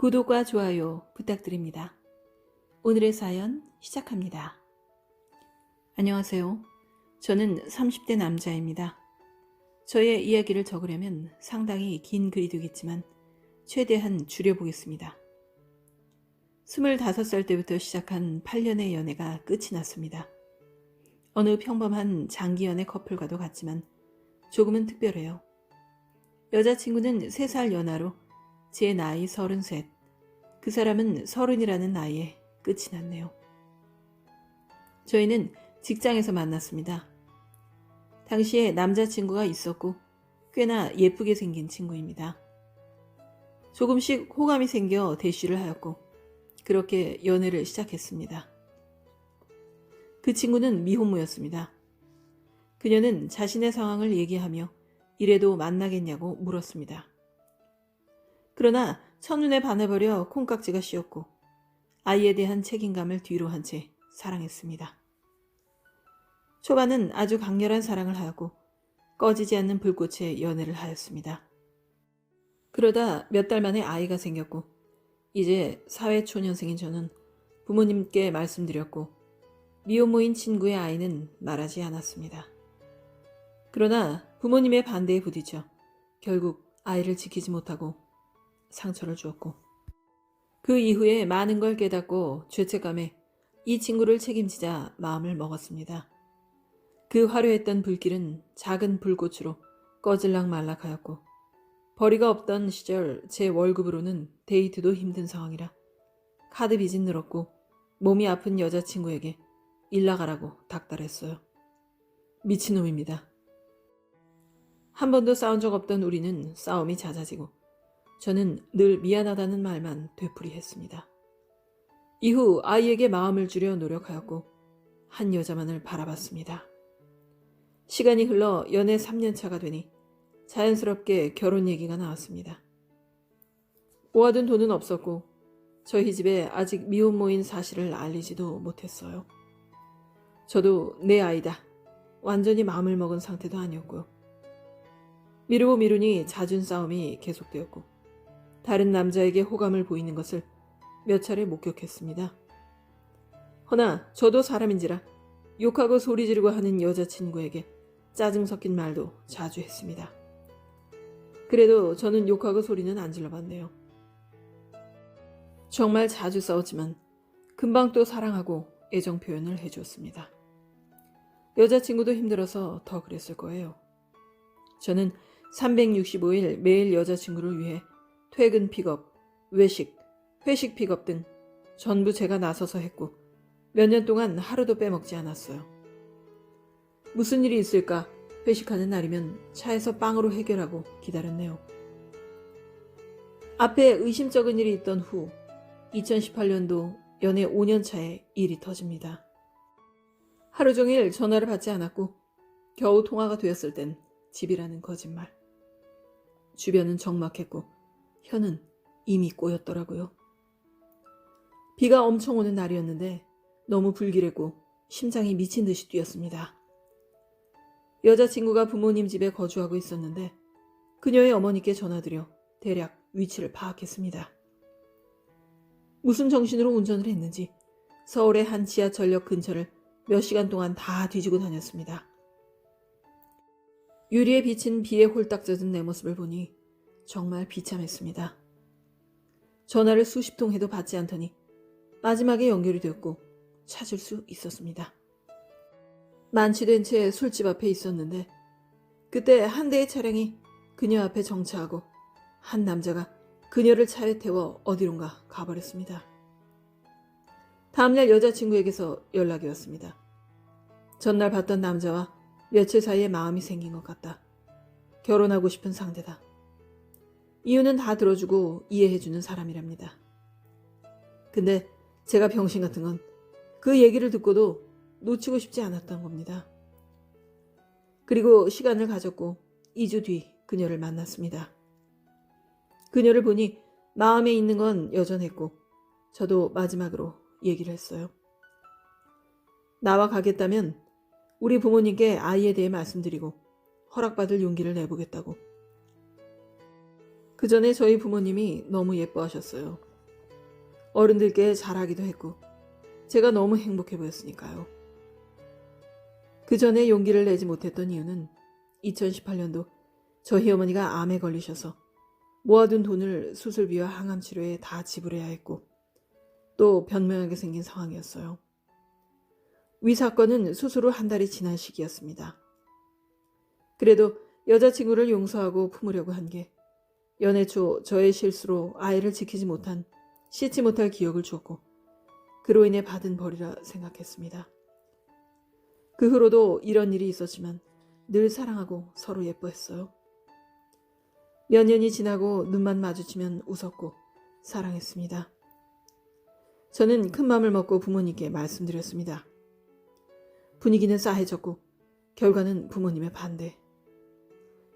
구독과 좋아요 부탁드립니다. 오늘의 사연 시작합니다. 안녕하세요. 저는 30대 남자입니다. 저의 이야기를 적으려면 상당히 긴 글이 되겠지만 최대한 줄여보겠습니다. 25살 때부터 시작한 8년의 연애가 끝이 났습니다. 어느 평범한 장기연애 커플과도 같지만 조금은 특별해요. 여자친구는 3살 연하로 제 나이 33, 그 사람은 서른이라는 나이에 끝이 났네요. 저희는 직장에서 만났습니다. 당시에 남자친구가 있었고 꽤나 예쁘게 생긴 친구입니다. 조금씩 호감이 생겨 대쉬를 하였고 그렇게 연애를 시작했습니다. 그 친구는 미혼모였습니다. 그녀는 자신의 상황을 얘기하며 이래도 만나겠냐고 물었습니다. 그러나 첫눈에 반해버려 콩깍지가 씌었고 아이에 대한 책임감을 뒤로 한 채 사랑했습니다. 초반은 아주 강렬한 사랑을 하고 꺼지지 않는 불꽃에 연애를 하였습니다. 그러다 몇 달 만에 아이가 생겼고 이제 사회초년생인 저는 부모님께 말씀드렸고 미혼모인 친구의 아이는 말하지 않았습니다. 그러나 부모님의 반대에 부딪혀 결국 아이를 지키지 못하고 상처를 주었고 그 이후에 많은 걸 깨닫고 죄책감에 이 친구를 책임지자 마음을 먹었습니다. 그 화려했던 불길은 작은 불꽃으로 꺼질락 말락하였고 벌이가 없던 시절 제 월급으로는 데이트도 힘든 상황이라 카드 빚은 늘었고 몸이 아픈 여자친구에게 일 나가라고 닥달했어요. 미친놈입니다. 한 번도 싸운 적 없던 우리는 싸움이 잦아지고 저는 늘 미안하다는 말만 되풀이했습니다. 이후 아이에게 마음을 주려 노력하였고 한 여자만을 바라봤습니다. 시간이 흘러 연애 3년 차가 되니 자연스럽게 결혼 얘기가 나왔습니다. 모아둔 돈은 없었고 저희 집에 아직 미혼모인 사실을 알리지도 못했어요. 저도 내 아이다. 완전히 마음을 먹은 상태도 아니었고요. 미루고 미루니 잦은 싸움이 계속되었고 다른 남자에게 호감을 보이는 것을 몇 차례 목격했습니다. 허나 저도 사람인지라 욕하고 소리 지르고 하는 여자친구에게 짜증 섞인 말도 자주 했습니다. 그래도 저는 욕하고 소리는 안 질러봤네요. 정말 자주 싸웠지만 금방 또 사랑하고 애정 표현을 해주었습니다. 여자친구도 힘들어서 더 그랬을 거예요. 저는 365일 매일 여자친구를 위해 퇴근 픽업, 외식, 회식 픽업 등 전부 제가 나서서 했고 몇 년 동안 하루도 빼먹지 않았어요. 무슨 일이 있을까 회식하는 날이면 차에서 빵으로 해결하고 기다렸네요. 앞에 의심쩍은 일이 있던 후 2018년도 연애 5년 차에 일이 터집니다. 하루 종일 전화를 받지 않았고 겨우 통화가 되었을 땐 집이라는 거짓말. 주변은 적막했고 혀는 이미 꼬였더라고요. 비가 엄청 오는 날이었는데 너무 불길했고 심장이 미친 듯이 뛰었습니다. 여자친구가 부모님 집에 거주하고 있었는데 그녀의 어머니께 전화드려 대략 위치를 파악했습니다. 무슨 정신으로 운전을 했는지 서울의 한 지하철역 근처를 몇 시간 동안 다 뒤지고 다녔습니다. 유리에 비친 비에 홀딱 젖은 내 모습을 보니 정말 비참했습니다. 전화를 수십 통 해도 받지 않더니 마지막에 연결이 되었고 찾을 수 있었습니다. 만취된 채 술집 앞에 있었는데 그때 한 대의 차량이 그녀 앞에 정차하고 한 남자가 그녀를 차에 태워 어디론가 가버렸습니다. 다음날 여자친구에게서 연락이 왔습니다. 전날 봤던 남자와 며칠 사이에 마음이 생긴 것 같다. 결혼하고 싶은 상대다. 이유는 다 들어주고 이해해주는 사람이랍니다. 근데 제가 병신 같은 건 그 얘기를 듣고도 놓치고 싶지 않았던 겁니다. 그리고 시간을 가졌고 2주 뒤 그녀를 만났습니다. 그녀를 보니 마음에 있는 건 여전했고 저도 마지막으로 얘기를 했어요. 나와 가겠다면 우리 부모님께 아이에 대해 말씀드리고 허락받을 용기를 내보겠다고. 그 전에 저희 부모님이 너무 예뻐하셨어요. 어른들께 잘하기도 했고 제가 너무 행복해 보였으니까요. 그 전에 용기를 내지 못했던 이유는 2018년도 저희 어머니가 암에 걸리셔서 모아둔 돈을 수술비와 항암 치료에 다 지불해야 했고 또 변명하게 생긴 상황이었어요. 위 사건은 수술 후 한 달이 지난 시기였습니다. 그래도 여자친구를 용서하고 품으려고 한 게 연애 초 저의 실수로 아이를 지키지 못한 씻지 못할 기억을 주었고 그로 인해 받은 벌이라 생각했습니다. 그 후로도 이런 일이 있었지만 늘 사랑하고 서로 예뻐했어요. 몇 년이 지나고 눈만 마주치면 웃었고 사랑했습니다. 저는 큰 마음을 먹고 부모님께 말씀드렸습니다. 분위기는 싸해졌고 결과는 부모님의 반대.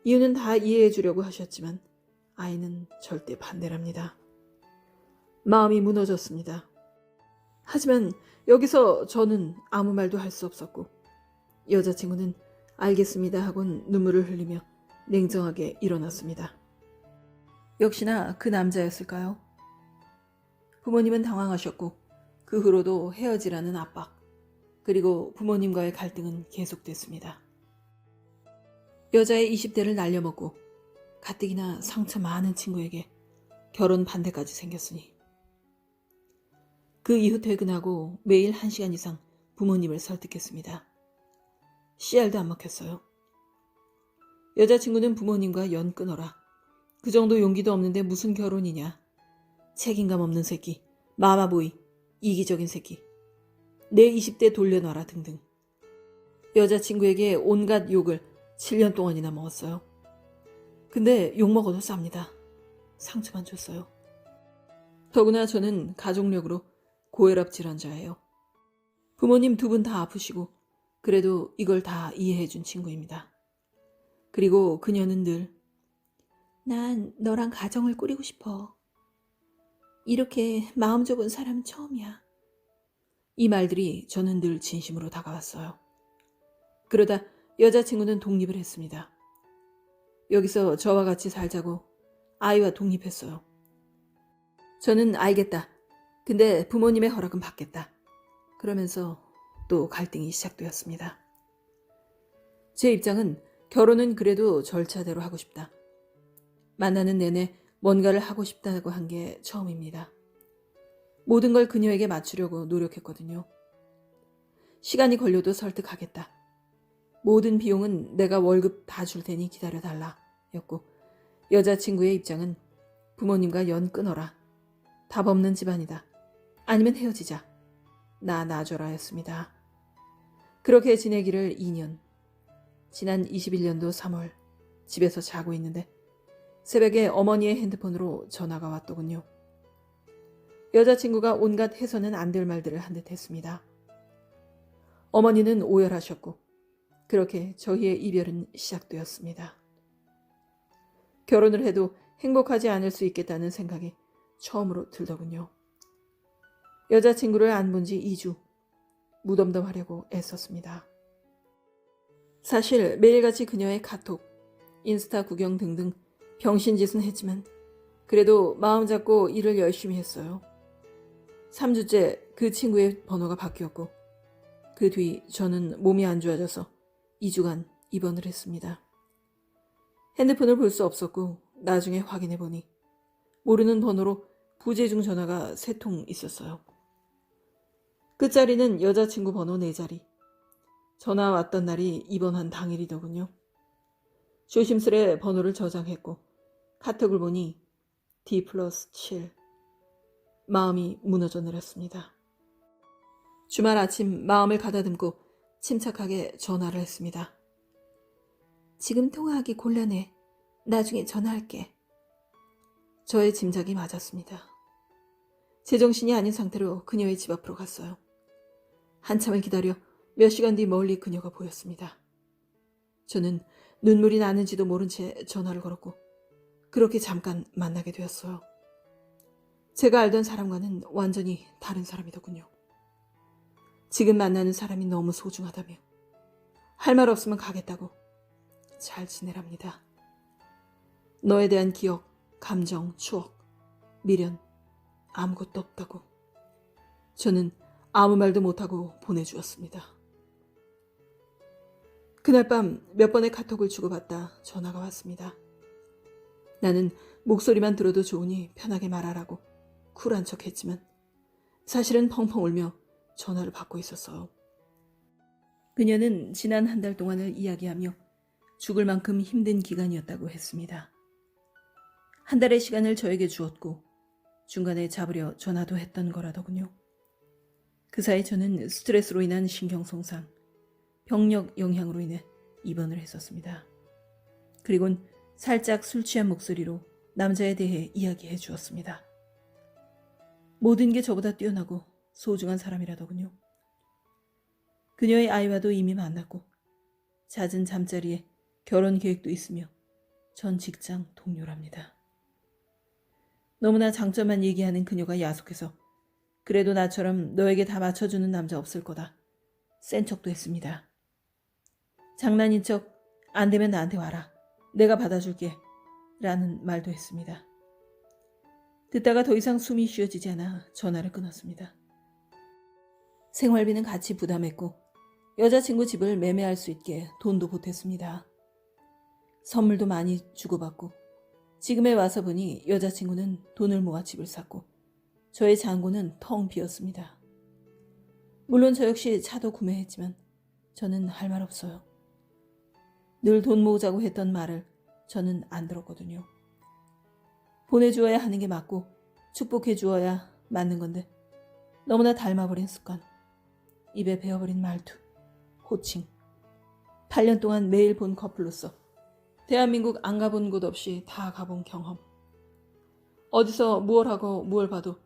이유는 다 이해해 주려고 하셨지만 아이는 절대 반대랍니다. 마음이 무너졌습니다. 하지만 여기서 저는 아무 말도 할 수 없었고 여자친구는 알겠습니다 하곤 눈물을 흘리며 냉정하게 일어났습니다. 역시나 그 남자였을까요? 부모님은 당황하셨고 그 후로도 헤어지라는 압박 그리고 부모님과의 갈등은 계속됐습니다. 여자의 20대를 날려먹고 가뜩이나 상처 많은 친구에게 결혼 반대까지 생겼으니 그 이후 퇴근하고 매일 1시간 이상 부모님을 설득했습니다. 씨알도 안 먹혔어요. 여자친구는 부모님과 연 끊어라. 그 정도 용기도 없는데 무슨 결혼이냐. 책임감 없는 새끼, 마마보이, 이기적인 새끼. 내 20대 돌려놔라 등등. 여자친구에게 온갖 욕을 7년 동안이나 먹었어요. 근데 욕 먹어도 쌉니다. 상처만 줬어요. 더구나 저는 가족력으로 고혈압 질환자예요. 부모님 두 분 다 아프시고 그래도 이걸 다 이해해 준 친구입니다. 그리고 그녀는 늘 난 너랑 가정을 꾸리고 싶어. 이렇게 마음 좁은 사람 처음이야. 이 말들이 저는 늘 진심으로 다가왔어요. 그러다 여자친구는 독립을 했습니다. 여기서 저와 같이 살자고 아이와 독립했어요. 저는 알겠다. 근데 부모님의 허락은 받겠다. 그러면서 또 갈등이 시작되었습니다. 제 입장은 결혼은 그래도 절차대로 하고 싶다. 만나는 내내 뭔가를 하고 싶다고 한 게 처음입니다. 모든 걸 그녀에게 맞추려고 노력했거든요. 시간이 걸려도 설득하겠다. 모든 비용은 내가 월급 다 줄 테니 기다려달라. 였고, 여자친구의 입장은 부모님과 연 끊어라. 답 없는 집안이다. 아니면 헤어지자. 나 놔줘라 였습니다. 그렇게 지내기를 2년. 지난 21년도 3월 집에서 자고 있는데 새벽에 어머니의 핸드폰으로 전화가 왔더군요. 여자친구가 온갖 해서는 안 될 말들을 한 듯 했습니다. 어머니는 오열하셨고 그렇게 저희의 이별은 시작되었습니다. 결혼을 해도 행복하지 않을 수 있겠다는 생각이 처음으로 들더군요. 여자친구를 안 본 지 2주 무덤덤하려고 애썼습니다. 사실 매일같이 그녀의 카톡, 인스타 구경 등등 병신짓은 했지만 그래도 마음 잡고 일을 열심히 했어요. 3주째 그 친구의 번호가 바뀌었고 그 뒤 저는 몸이 안 좋아져서 2주간 입원을 했습니다. 핸드폰을 볼 수 없었고 나중에 확인해 보니 모르는 번호로 부재중 전화가 세 통 있었어요. 끝자리는 여자친구 번호 4자리. 전화 왔던 날이 입원한 당일이더군요. 조심스레 번호를 저장했고 카톡을 보니 D 플러스 7. 마음이 무너져 내렸습니다. 주말 아침 마음을 가다듬고 침착하게 전화를 했습니다. 지금 통화하기 곤란해. 나중에 전화할게. 저의 짐작이 맞았습니다. 제정신이 아닌 상태로 그녀의 집 앞으로 갔어요. 한참을 기다려 몇 시간 뒤 멀리 그녀가 보였습니다. 저는 눈물이 나는지도 모른 채 전화를 걸었고 그렇게 잠깐 만나게 되었어요. 제가 알던 사람과는 완전히 다른 사람이더군요. 지금 만나는 사람이 너무 소중하다며 할 말 없으면 가겠다고 잘 지내랍니다. 너에 대한 기억, 감정, 추억, 미련 아무것도 없다고. 저는 아무 말도 못하고 보내주었습니다. 그날 밤 몇 번의 카톡을 주고받다 전화가 왔습니다. 나는 목소리만 들어도 좋으니 편하게 말하라고 쿨한 척 했지만 사실은 펑펑 울며 전화를 받고 있었어요. 그녀는 지난 한 달 동안을 이야기하며 죽을 만큼 힘든 기간이었다고 했습니다. 한 달의 시간을 저에게 주었고 중간에 잡으려 전화도 했던 거라더군요. 그 사이 저는 스트레스로 인한 신경손상, 병력 영향으로 인해 입원을 했었습니다. 그리곤 살짝 술 취한 목소리로 남자에 대해 이야기해 주었습니다. 모든 게 저보다 뛰어나고 소중한 사람이라더군요. 그녀의 아이와도 이미 만났고 잦은 잠자리에 결혼 계획도 있으며 전 직장 동료랍니다. 너무나 장점만 얘기하는 그녀가 야속해서 그래도 나처럼 너에게 다 맞춰주는 남자 없을 거다. 센 척도 했습니다. 장난인 척 안 되면 나한테 와라. 내가 받아줄게. 라는 말도 했습니다. 듣다가 더 이상 숨이 쉬어지지 않아 전화를 끊었습니다. 생활비는 같이 부담했고 여자친구 집을 매매할 수 있게 돈도 보탰습니다. 선물도 많이 주고받고 지금에 와서 보니 여자친구는 돈을 모아 집을 샀고 저의 잔고는 텅 비었습니다. 물론 저 역시 차도 구매했지만 저는 할 말 없어요. 늘 돈 모으자고 했던 말을 저는 안 들었거든요. 보내주어야 하는 게 맞고 축복해 주어야 맞는 건데 너무나 닮아버린 습관, 입에 배어버린 말투, 호칭. 8년 동안 매일 본 커플로서 대한민국 안 가본 곳 없이 다 가본 경험. 어디서 무얼 하고 무얼 봐도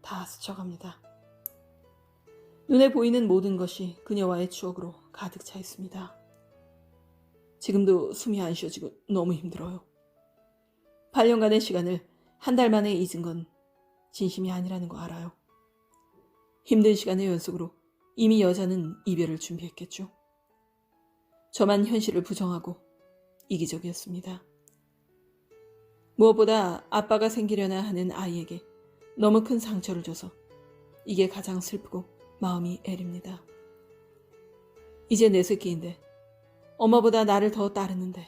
다 스쳐갑니다. 눈에 보이는 모든 것이 그녀와의 추억으로 가득 차 있습니다. 지금도 숨이 안 쉬어지고 너무 힘들어요. 8년간의 시간을 한 달 만에 잊은 건 진심이 아니라는 거 알아요. 힘든 시간의 연속으로 이미 여자는 이별을 준비했겠죠. 저만 현실을 부정하고 이기적이었습니다. 무엇보다 아빠가 생기려나 하는 아이에게 너무 큰 상처를 줘서 이게 가장 슬프고 마음이 애립니다. 이제 내 새끼인데 엄마보다 나를 더 따르는데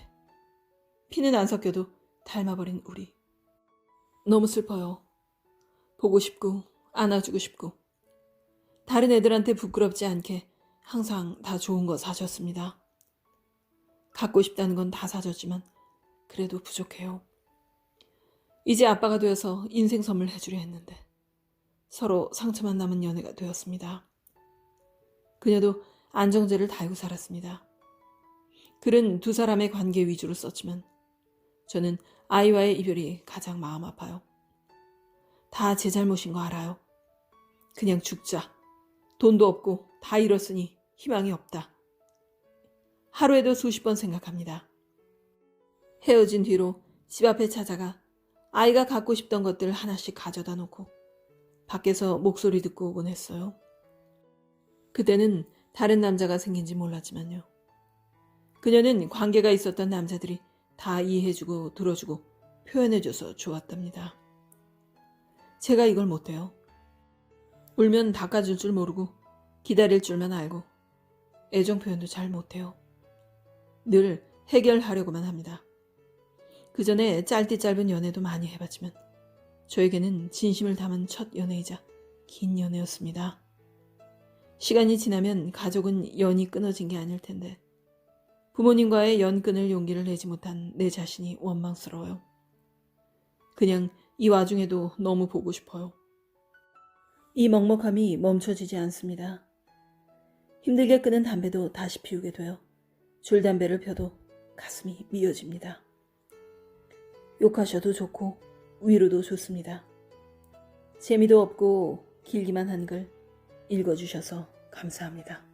피는 안 섞여도 닮아버린 우리. 너무 슬퍼요. 보고 싶고 안아주고 싶고 다른 애들한테 부끄럽지 않게 항상 다 좋은 거 사줬습니다. 갖고 싶다는 건 다 사줬지만 그래도 부족해요. 이제 아빠가 되어서 인생 선물 해주려 했는데 서로 상처만 남은 연애가 되었습니다. 그녀도 안정제를 달고 살았습니다. 글은 두 사람의 관계 위주로 썼지만 저는 아이와의 이별이 가장 마음 아파요. 다 제 잘못인 거 알아요. 그냥 죽자. 돈도 없고 다 잃었으니 희망이 없다. 하루에도 수십 번 생각합니다. 헤어진 뒤로 집 앞에 찾아가 아이가 갖고 싶던 것들 하나씩 가져다 놓고 밖에서 목소리 듣고 오곤 했어요. 그때는 다른 남자가 생긴지 몰랐지만요. 그녀는 관계가 있었던 남자들이 다 이해해주고 들어주고 표현해줘서 좋았답니다. 제가 이걸 못해요. 울면 닦아줄 줄 모르고 기다릴 줄만 알고 애정 표현도 잘 못해요. 늘 해결하려고만 합니다. 그 전에 짧디 짧은 연애도 많이 해봤지만 저에게는 진심을 담은 첫 연애이자 긴 연애였습니다. 시간이 지나면 가족은 연이 끊어진 게 아닐 텐데 부모님과의 연끈을 용기를 내지 못한 내 자신이 원망스러워요. 그냥 이 와중에도 너무 보고 싶어요. 이 먹먹함이 멈춰지지 않습니다. 힘들게 끄는 담배도 다시 피우게 돼요. 줄담배를 펴도 가슴이 미어집니다. 욕하셔도 좋고 위로도 좋습니다. 재미도 없고 길기만 한 글 읽어주셔서 감사합니다.